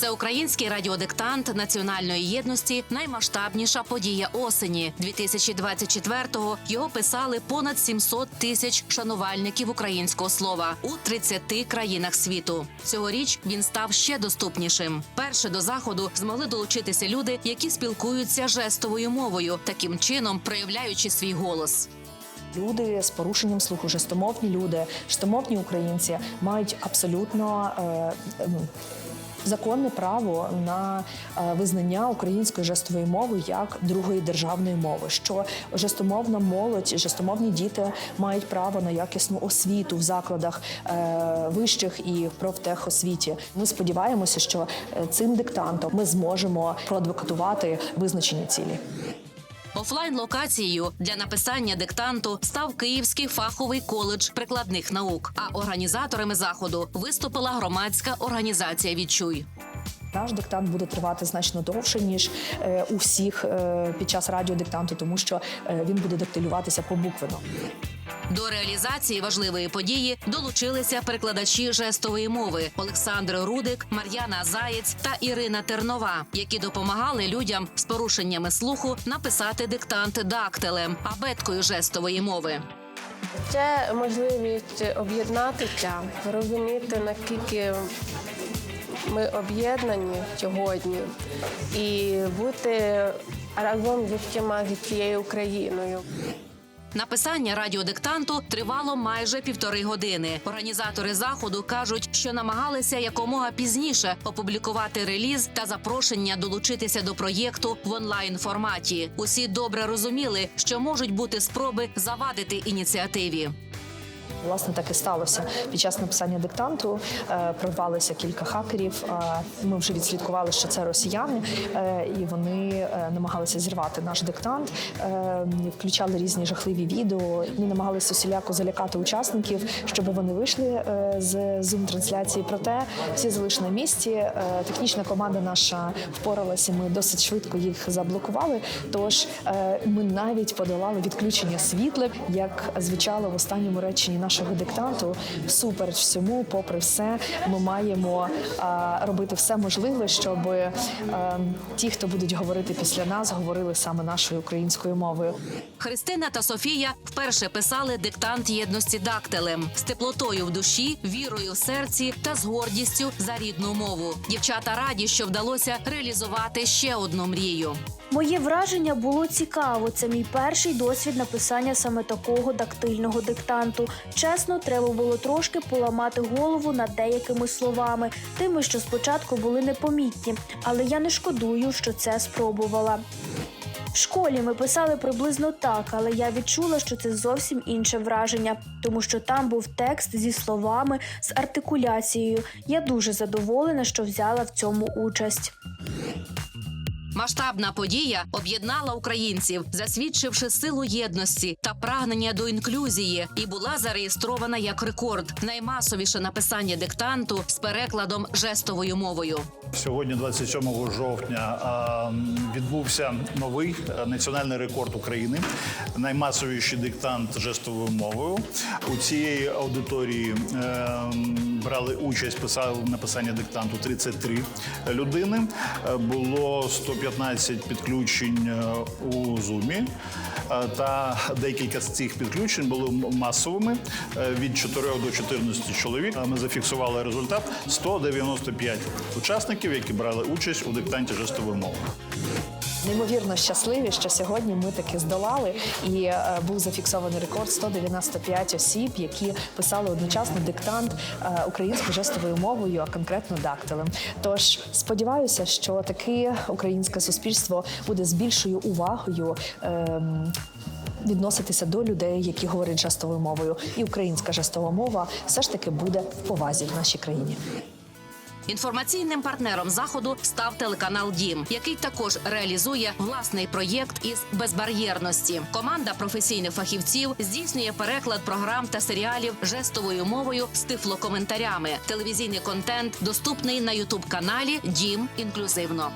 Всеукраїнський радіодиктант національної єдності наймасштабніша подія осені 2024-го Його писали понад 700 тисяч шанувальників українського слова у 30 країнах світу. Цьогоріч він став ще доступнішим. Перше до заходу змогли долучитися люди, які спілкуються жестовою мовою, таким чином проявляючи свій голос. Люди з порушенням слуху, жестомовні люди, жестомовні українці мають абсолютно е, ну, законне право на е, визнання української жестової мови як другої державної мови. Що жестомовна молодь, жестомовні діти мають право на якісну освіту в закладах е, вищих і в профтехосвіті. Ми сподіваємося, що е, цим диктантом ми зможемо проадвокатувати визначені цілі. Офлайн локацією для написання диктанту став Київський фаховий коледж прикладних наук. А організаторами заходу виступила громадська організація Відчуй. Наш диктант буде тривати значно довше ніж е, у всіх е, під час радіодиктанту, тому що е, він буде дактилюватися побуквенно. До реалізації важливої події долучилися перекладачі жестової мови Олександр Рудик, Мар'яна Заєць та Ірина Тернова, які допомагали людям з порушеннями слуху написати диктант дактилем абеткою жестової мови. Це можливість об'єднатися, розуміти, наскільки ми об'єднані сьогодні, і бути разом зі всіма зі всією Україною. Написання радіодиктанту тривало майже півтори години. Організатори заходу кажуть, що намагалися якомога пізніше опублікувати реліз та запрошення долучитися до проєкту в онлайн форматі. Усі добре розуміли, що можуть бути спроби завадити ініціативі. Власне, так і сталося. Під час написання диктанту е, прорвалися кілька хакерів. Ми вже відслідкували, що це росіяни, е, і вони е, намагалися зірвати наш диктант, включали різні жахливі відео. Вони намагалися усіляко залякати учасників, щоб вони вийшли з zoom трансляції. Проте всі залишили на місці. Технічна команда наша впоралася. Ми досить швидко їх заблокували. Тож ми навіть подолали відключення світла, як звучало в останньому реченні нашого диктанту. Всупереч всьому, попри все, ми маємо а, робити все можливе, щоб е, ті, хто будуть говорити після нас, говорили саме нашою українською мовою. Христина та Софія вперше писали диктант єдності дактилем з теплотою в душі, вірою в серці та з гордістю за рідну мову. Дівчата раді, що вдалося реалізувати ще одну мрію. Моє враження було цікаво. Це мій перший досвід написання саме такого дактильного диктанту. Чесно, треба було трошки поламати голову над деякими словами, тими, що спочатку були непомітні, але я не шкодую, що це спробувала. В школі ми писали приблизно так, але я відчула, що це зовсім інше враження, тому що там був текст зі словами, з артикуляцією. Я дуже задоволена, що взяла в цьому участь. Масштабна подія об'єднала українців, засвідчивши силу єдності та прагнення до інклюзії, і була зареєстрована як рекорд наймасовіше написання диктанту з перекладом жестовою мовою. Сьогодні, 27 жовтня, відбувся новий е, національний рекорд України, наймасовіший диктант жестовою мовою. У цієї аудиторії е, брали участь писали написання диктанту 33 людини. Е, було 150 15 підключень е, у зумі е, Та декілька з цих підключень були масовими е, від 4 до 14 чоловік. Ми зафіксували результат 195 учасників, які брали участь у диктанті жестової мови. Неймовірно щасливі, що сьогодні ми таки здолали, і е, був зафіксований рекорд 195 осіб, які писали одночасно диктант е, українською жестовою мовою, а конкретно дактилем. Тож сподіваюся, що таки українське суспільство буде з більшою увагою. ем, Відноситися до людей, які говорять жестовою мовою, і українська жестова мова все ж таки буде в повазі в нашій країні. Інформаційним партнером заходу став телеканал Дім, який також реалізує власний проєкт із безбар'єрності. Команда професійних фахівців здійснює переклад програм та серіалів жестовою мовою з тифлокоментарями. Телевізійний контент доступний на ютуб каналі Дім інклюзивно.